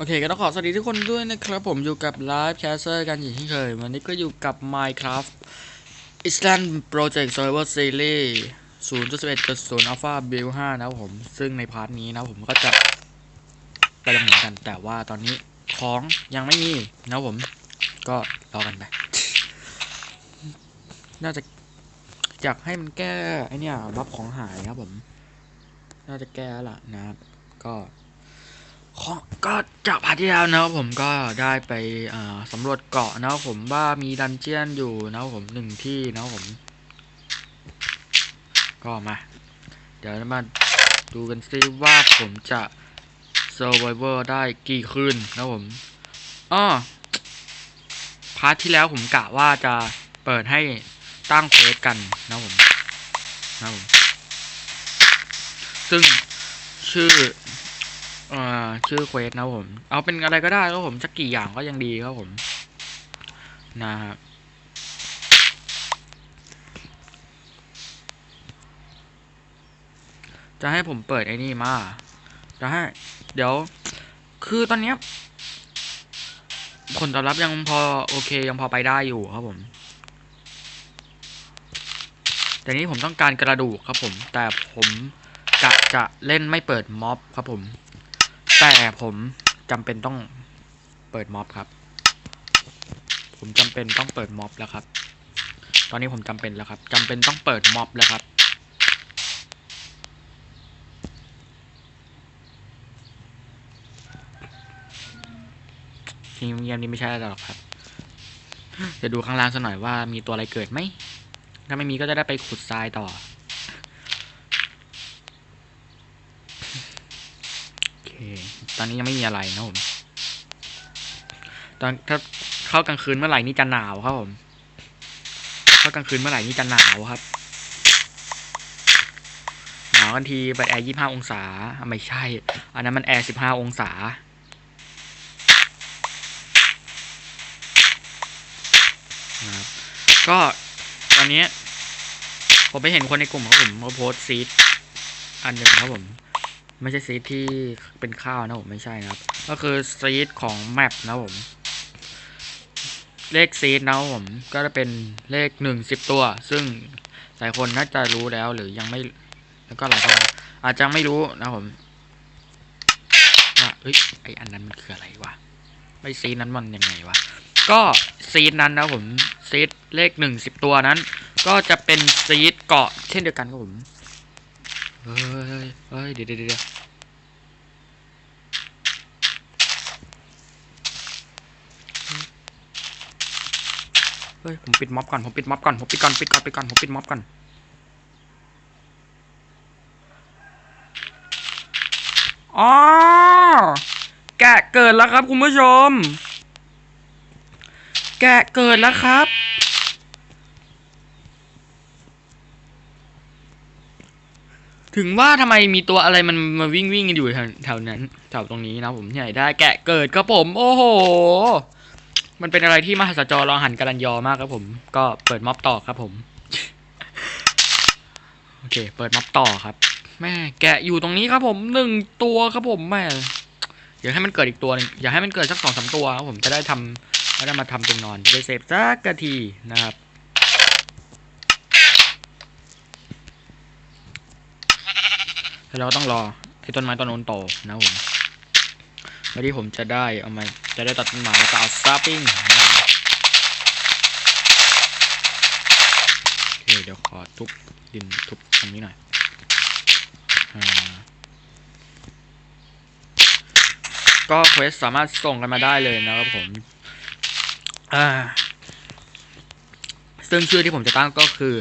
โอเคก็ต้องขอสวัสดีทุกคนด้วยนะครับผมอยู่กับไลฟ์แคสเซอร์กันอย่างที่เคย วันนี้ก็อยู่กับ Minecraft Island Project Server Series 0.11.0 Alpha Build 5 นะครับผม ซึ่งในพาร์ทนี้นะผมก็จะไปดำเนินกัน แต่ว่าตอนนี้ของยังไม่มีนะครับผม ก็รอกันไป น่าจะอยากให้มันแก้ไอเนี่ยบัฟของหายครับผม น่าจะแก้ละนะครับก็ ข้อก็จากพาร์ทที่แล้วนะครับผมก็ได้ไปสำรวจเกาะนะครับผมว่ามีดันเจียนอยู่นะครับผมหนึ่งที่นะครับผม ก็มา เดี๋ยวมาดูกันซิว่าผมจะ survivor ได้กี่คืนนะครับผมอ้อพาร์ทที่แล้วผมกะว่าจะเปิดให้ตั้งเควสกันนะครับผมนะครับผมซึ่งชื่อ อ่อชื่อเควสนะผม เอาเป็นอะไรก็ได้ครับผมสักกี่อย่างก็ยังดีครับผม นะครับจะให้ผมเปิดไอ้นี่มา จะให้ เดี๋ยว คือตอนเนี้ย ผลตอบรับยังพอโอเคยังพอไปได้อยู่ครับผม แต่นี้ผมต้องการกระดูกครับผม แต่ผมกะจะเล่นไม่เปิดม็อบครับผม แต่ผมจำเป็นต้องเปิดม็อบครับ ผมจำเป็นต้องเปิดม็อบแล้วครับ ตอนนี้ผมจำเป็นแล้วครับจำเป็นต้องเปิดม็อบแล้วครับทีมเงียบนี้ไม่ใช่อะไรหรอกครับจะดูข้างล่างสักหน่อยว่ามีตัวอะไรเกิดไหม ถ้าไม่มีก็จะได้ไปขุดทรายต่อเค ตอนนี้ยังไม่มีอะไรนะผม ตอนถ้าเข้ากลางคืนเมื่อไหร่นี่จะหนาวครับผม เข้ากลางคืนเมื่อไหร่นี่จะหนาวครับ หนาวกันทีเปิดแอร์ยี่ห้าองศา ไม่ใช่ อันนั้นมันแอร์สิบห้าองศานะครับก็ตอนนี้ ผมไปเห็นคนในกลุ่มของผมเขาโพสต์ซีดอันหนึ่งครับผม ไม่ใช่ซีดที่เป็นข้าวนะผมไม่ใช่นะครับ ก็คือซีดของแมปนะผม เลขซีดนะผมก็จะเป็นเลขหนึ่งสิบตัว ซึ่งหลายคนน่าจะรู้แล้วหรือยังไม่ แล้วก็หลายคนอาจจะไม่รู้นะผมว่าเอ้ยไออันนั้นมันคืออะไรวะไอซีดนั้นมันยังไงวะก็ซีดนั้นนะผมซีดเลขหนึ่งสิบตัวนั้น ก็จะเป็นซีดเกาะเช่นเดียวกันครับผม เฮ้ยเฮ้ยเดี๋ยวเดี๋ยวเดี๋ยวเฮ้ย ผมปิดม็อบก่อน ผมปิดม็อบก่อน ผมปิดก่อน ปิดก่อน ปิดก่อน ผมปิดม็อบก่อน อ๋อ แกะเกิดแล้วครับคุณผู้ชม แกะเกิดแล้วครับ ถึงว่าทำไมมีตัวอะไรมันมาวิ่งวิ่งกันอยู่แถวนั้นแถวตรงนี้นะผมที่ไหนได้แกะเกิดครับผม โอ้โห มันเป็นอะไรที่มหัศจรรย์รอหันกรันยอมากครับผม ก็เปิดม็อบต่อครับผม โอเค เปิดม็อบต่อครับ แม่แกะอยู่ตรงนี้ครับผมหนึ่งตัวครับผมแม่อยากให้มันเกิดอีกตัวนึงอยากให้มันเกิดสักสองสามตัวครับผมจะได้ทำแล้วได้มาทำตรงนอนจะได้เซฟสักกะทีนะครับ แล้วเราก็ต้องรอให้ต้นไม้ต้นโน้นโตนะผมแล้วที่ผมจะได้เอามาจะได้ตัดต้นไม้แล้วก็เอาสตาร์ปิ้งนะครับผมโอเคเดี๋ยวขอทุบดินทุบตรงนี้หน่อยอก็เควสสามารถส่งกันมาได้เลยนะครับผม อ่า ซึ่งชื่อที่ผมจะตั้งก็คือ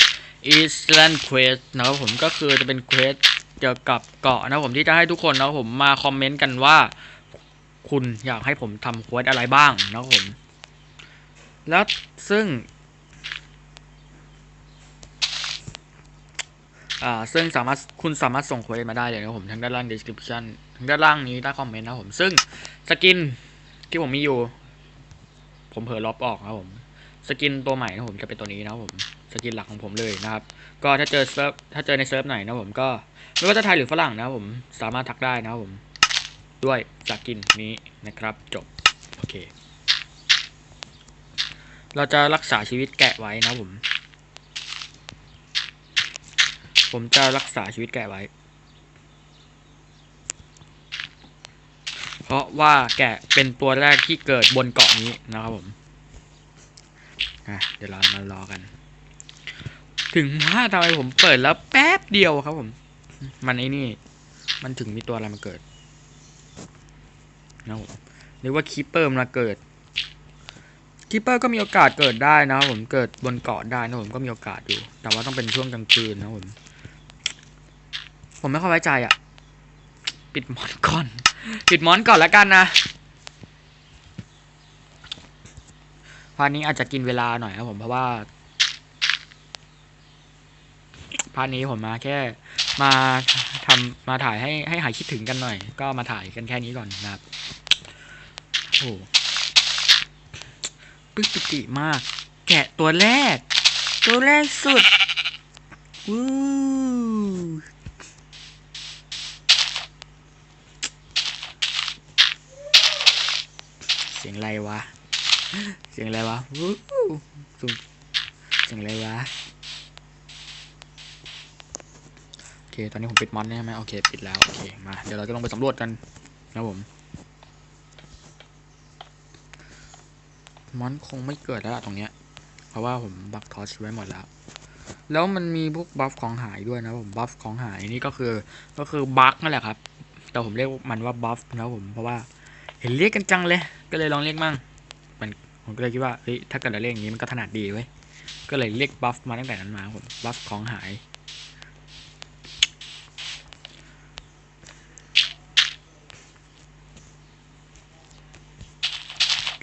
Island Quest นะครับผมก็คือจะเป็นเควส เกี่ยวกับเกาะนะผมที่จะให้ทุกคนนะผมมาคอมเมนต์กันว่า คุณอยากให้ผมทำควสอะไรบ้างนะผม แล้วซึ่งอ่าซึ่งสามารถคุณสามารถส่งเควสมาได้เลยนะผมทางด้านล่าง description ทางด้านล่างนี้ใต้คอมเมนต์นะผมซึ่งสกินที่ผมมีอยู่ ผมเผลอลบออกนะผม สกินตัวใหม่นะผมจะเป็นตัวนี้นะผม สกินหลักของผมเลยนะครับ ก็ถ้าเจอเซิร์ฟถ้าเจอในเซิร์ฟไหนนะผมก็ไม่ว่าจะไทยหรือฝรั่งนะผมสามารถทักได้นะผมด้วยสกินนี้นะครับจบโอเค เราจะรักษาชีวิตแกะไว้นะผม ผมจะรักษาชีวิตแกะไว้ เพราะว่าแกะเป็นตัวแรกที่เกิดบนเกาะนี้นะครับผมเดี๋ยวเรามารอกัน ถึงว่าทำไมผมเปิดแล้วแป๊บเดียวครับผม มันไอ้นี่ มันถึงมีตัวอะไรมาเกิดนะผมหรือว่าคีเปอร์มาเกิดคีเปอร์ก็มีโอกาสเกิดได้นะครับผมเกิดบนเกาะได้นะผมก็มีโอกาสอยู่ แต่ว่าต้องเป็นช่วงกลางคืนนะผมผมไม่ค่อยไว้ใจอะ ปิดมอนก่อน ปิดมอนก่อนแล้วกันนะพาร์ทนี้อาจจะกินเวลาหน่อยครับผมเพราะว่า พาร์ทนี้ผมมาแค่มาทำมาถ่ายให้ให้หายคิดถึงกันหน่อย ก็มาถ่ายกันแค่นี้ก่อนนะครับโอ้ปึกปิติมาก แกะตัวแรก ตัวแรกสุดวู้เสียงอะไรวะ เสียงอะไรวะวู้สูงเสียงอะไรวะ โอเค ตอนนี้ผมปิดมอนใช่ไหมโอเค ปิดแล้ว โอเค มา เดี๋ยวเราจะลงไปสำรวจกันนะผม มอนคงไม่เกิดแล้วล่ะตรงเนี้ย เพราะว่าผมบักทอชไว้หมดแล้ว แล้วมันมีพวกบัฟของหายด้วยนะผม บัฟของหายนี่ก็คือ ก็คือบั๊กนั่นแหละครับ แต่ผมเรียกมันว่าบัฟนะผม เพราะว่าเห็นเรียกกันจังเลย ก็เลยลองเรียกมั่ง มันผมก็เลยคิดว่า เฮ้ย ถ้าเกิดเราเรียกอย่างนี้มันก็ถนัดดีเว้ย ก็เลยเรียกบัฟมาตั้งแต่นั้นมาผม บัฟของหาย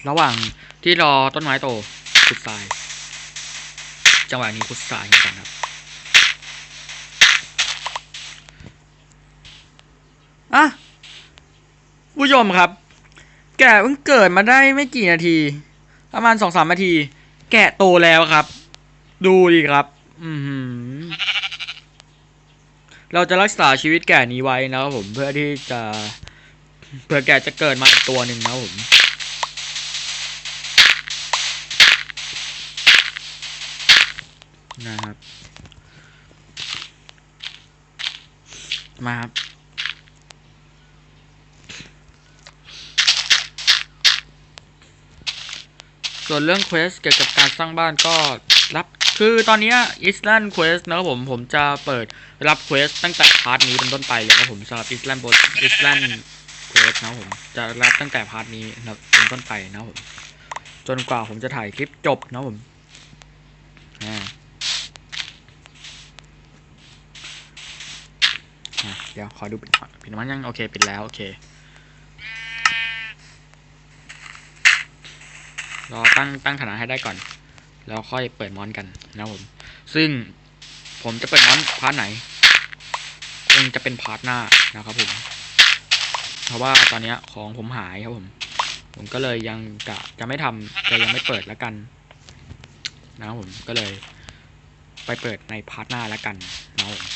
ระหว่างที่รอต้นไม้โตขุดทราย จังหวะนี้ขุดทรายกันครับอะผู้ชมครับ แกะเพิ่งเกิดมาได้ไม่กี่นาที ประมาณสองสามนาที แกะโตแล้วครับ ดูดิครับ อือหือเราจะรักษาชีวิตแกะนี้ไว้นะครับผมเพื่อที่จะเพื่อแกจะเกิดมาอีกตัวหนึ่งนะครับผม นะครับ มาครับ ส่วนเรื่องเควสเกี่ยวกับการสร้างบ้านก็รับคือตอนนี้อิสแลนด์เควสนะครับผมผมจะเปิดรับเควสตั้งแต่พาร์ทนี้เป็นต้นไปเลยครับผมสำหรับอิสแลนด์บอิสแลนด์เควสนะครับผมจะรับตั้งแต่พาร์ทนี้นะเป็นต้นไปนะครับผมจนกว่าผมจะถ่ายคลิปจบนะครับผมอ่า อะ เดี๋ยวขอดูปิดปิดมันยังโอเคปิดแล้วโอเครอตั้งตั้งฐานให้ได้ก่อน แล้วค่อยเปิดมอนกันนะผม ซึ่งผมจะเปิดมอนพาร์ทไหนคงจะเป็นพาร์ทหน้านะครับผม เพราะว่าตอนนี้ของผมหายครับผม ผมก็เลยยังกะจะไม่ทำจะยังไม่เปิดแล้วกัน นะครับผมก็เลย ไปเปิดในพาร์ทหน้าแล้วกันนะครับผม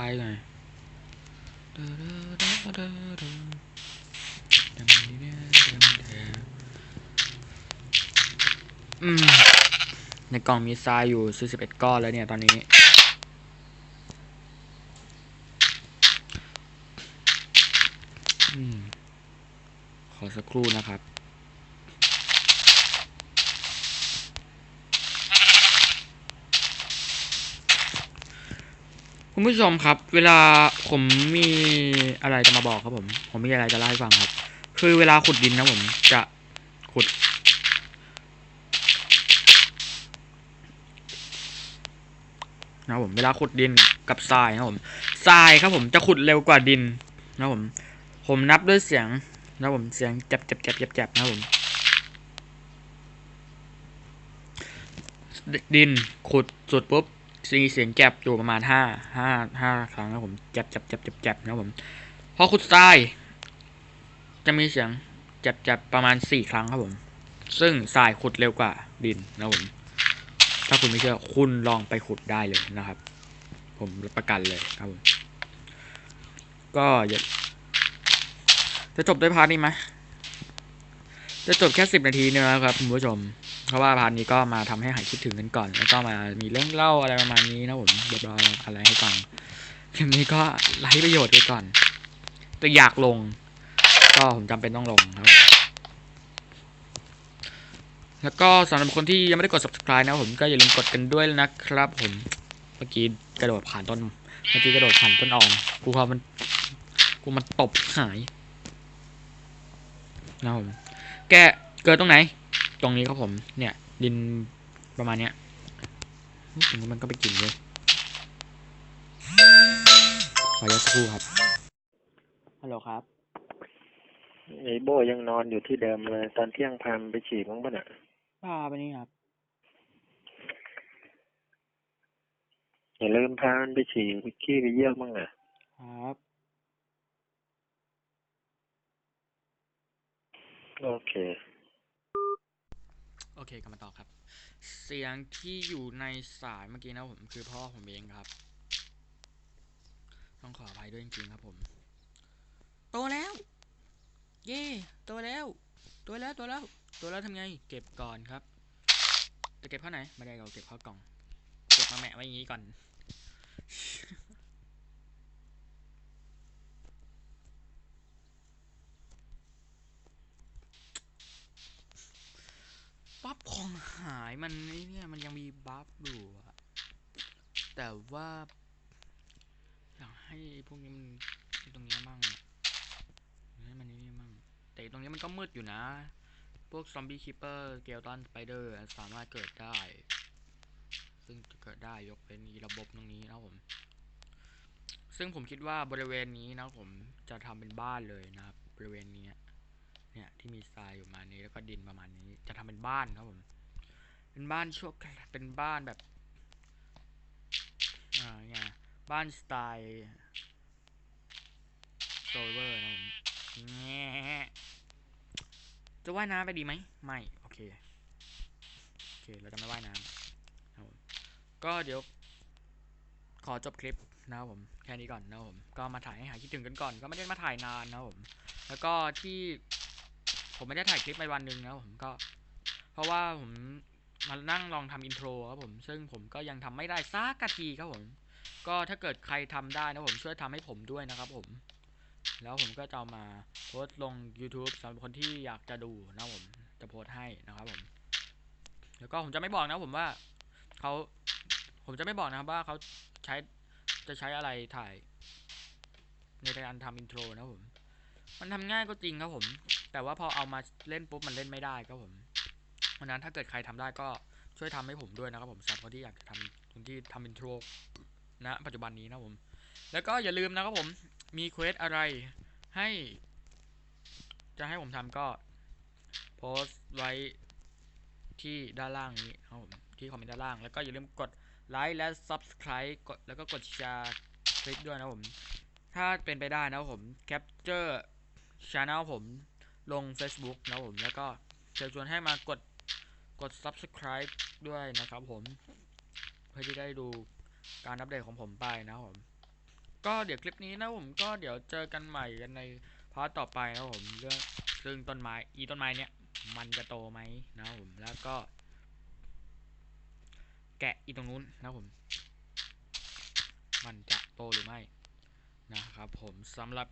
ายไงอืมในกล่องมีทรายอยู่41ก้อนแล้วเนี่ยตอนนี้อขอสักครู่นะครับ คุณผู้ชมครับ เวลาผมมีอะไรจะมาบอกครับผม ผมมีอะไรจะเล่าให้ฟังครับ คือเวลาขุดดินนะผมจะขุด นะผมเวลาขุดดินกับทรายนะผมทรายครับผมจะขุดเร็วกว่าดิน นะผม ผมนับด้วยเสียง นะผมเสียงจ็บจ็บจ็บจ็บจ็บนะผมดินขุดสุดปุ๊บ มีเสียงแจ็บอยู่ประมาณห้าห้าห้าครั้งนะผมแจ็บแจ็บแจ็บแจ็บแจ็บนะผมพอขุดทราย จะมีเสียงแจ็บแจ็บประมาณสี่ครั้งครับผม ซึ่งทรายขุดเร็วกว่าดินนะผมถ้าคุณไม่เชื่อคุณลองไปขุดได้เลยนะครับ ผมรับประกันเลยครับผมก็อย่าจะจบด้วยพาร์ทนี้ไหมจะจบแค่สิบนาทีเนี่ยนะครับคุณผู้ชม เพราะว่าพาร์ทนี้ก็มาทำให้หายคิดถึงกันก่อน แล้วก็มามีเรื่องเล่าอะไรประมาณนี้นะผมเดี๋ยวเราอะไรให้ฟังคลิปนี้ก็ไร้ประโยชน์ไปก่อน แต่อยากลง ก็ผมจำเป็นต้องลงครับแล้วก็สำหรับคนที่ยังไม่ได้กด subscribe นะผมก็อย่าลืมกดกันด้วยนะครับ ผมเมื่อกี้กระโดดผ่านต้น เมื่อกี้กระโดดผ่านต้นออมกูพอมันกูมันตบหายนะผมแกเกิดตรงไหน ตรงนี้ครับผม เนี่ย ดินประมาณเนี้ยตรงนี้มันก็ไปกินเลยขออนุญาตสักครู่ครับ ฮัลโหลครับ ไอ้โบยังนอนอยู่ที่เดิมเลย ตอนเที่ยงพามไปฉี่มั้งปะเนี่ยพาไปนี่ครับ อย่าลืมพามันไปฉี่ไปขี้ไปเยี่ยวมั้งอะ ครับ โอเค โอเคกลับมาต่อครับ เสียงที่อยู่ในสายเมื่อกี้นะผมคือพ่อผมเองครับ ต้องขออภัยด้วยจริงๆครับผม โตแล้ว เย่โตแล้ว โตแล้วโตแล้วโตแล้วทำไง เก็บก่อนครับ จะเก็บเข้าไหน ไม่ได้เราเก็บเข้ากล่อง เก็บมาแมะไว้อย่างนี้ก่อน บัฟของ หายมันไอ้เนี่ยมันยังมีบัฟอยู่อะแต่ว่าอยากให้พวกนี้มันตรงเนี้ยมั่งให้มันนี่มั่งแต่ตรงนี้มันก็มืดอยู่นะ พวกซอมบี้คิปเปอร์เกลตันสไปเดอร์สามารถเกิดได้ ซึ่งเกิดได้ยกเป็นระบบตรงนี้นะผม ซึ่งผมคิดว่าบริเวณนี้นะผมจะทำเป็นบ้านเลยนะครับบริเวณนี้เนี่ยที่มีทรายอยู่มานี้แล้วก็ดินประมาณนี้จะทำเป็นบ้านครับผม เป็นบ้านชั่วคราเป็นบ้านแบบอ่าไงบ้านสไตล์โซเวอร์นะผมแง่จะว่ายน้ำไปดีไหมไม่ โอเค โอเค เราจะไม่ว่ายน้ำก็เดี๋ยว ขอจบคลิปนะครับผม แค่นี้ก่อนนะครับผม ก็มาถ่ายให้หายคิดถึงกันก่อน ก็ไม่ได้มาถ่ายนานนะครับผม แล้วก็ที่ ผมไม่ได้ถ่ายคลิปไปวันหนึ่งนะครับผมก็ เพราะว่าผม มานั่งลองทำอินโทรครับผม ซึ่งผมก็ยังทำไม่ได้สักกะทีครับผม ก็ถ้าเกิดใครทำได้นะผมช่วยทำให้ผมด้วยนะครับผม แล้วผมก็จะมาโพสต์ลง YouTube สำหรับคนที่อยากจะดูนะผม จะโพสต์ให้นะครับผม แล้วก็ผมจะไม่บอกนะผมว่าเขาผมจะไม่บอกนะครับว่าเขาใช้จะใช้อะไรถ่าย ในการทำอินโทรนะผม มันทำง่ายก็จริงครับผม แต่ว่าพอเอามาเล่นปุ๊บมันเล่นไม่ได้ครับผม เพราะนั้นถ้าเกิดใครทำได้ก็ช่วยทำให้ผมด้วยนะครับผมสำหรับคนที่อยากจะทำคนที่ทำอินโทรนะปัจจุบันนี้นะผม แล้วก็อย่าลืมนะครับผมมีเควสอะไรให้ จะให้ผมทำก็โพสต์ไว้ที่ด้านล่างนี้นะครับผมที่คอมเมนต์ด้านล่าง แล้วก็อย่าลืมกดไลค์และ Subscribe กดแล้วก็กดแชร์คลิปด้วยนะผม ถ้าเป็นไปได้นะครับผมแคปเจอร์ช anel ผมลง Facebook นะผม แล้วก็เชิญชวนให้มากด กด Subscribe ด้วยนะครับผม เพื่อที่ได้ดูการอัปเดตของผมไปนะครับผม ก็เดี๋ยวคลิปนี้นะผมก็เดี๋ยวเจอกันใหม่กันในพาร์ทต่อไปนะครับผมเรื่องซึ่งต้นไม้อีต้นไม้เนี้ยมันจะโตไหมนะครับผมแล้วก็ แกะอีตรงนู้นนะครับผม มันจะโตหรือไม่นะครับผมสำหรับ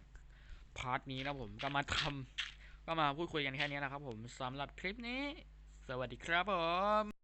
พาร์ทนี้นะผมก็มาทำก็มาพูดคุยกันแค่นี้นะครับผมสำหรับคลิปนี้ สวัสดีครับผม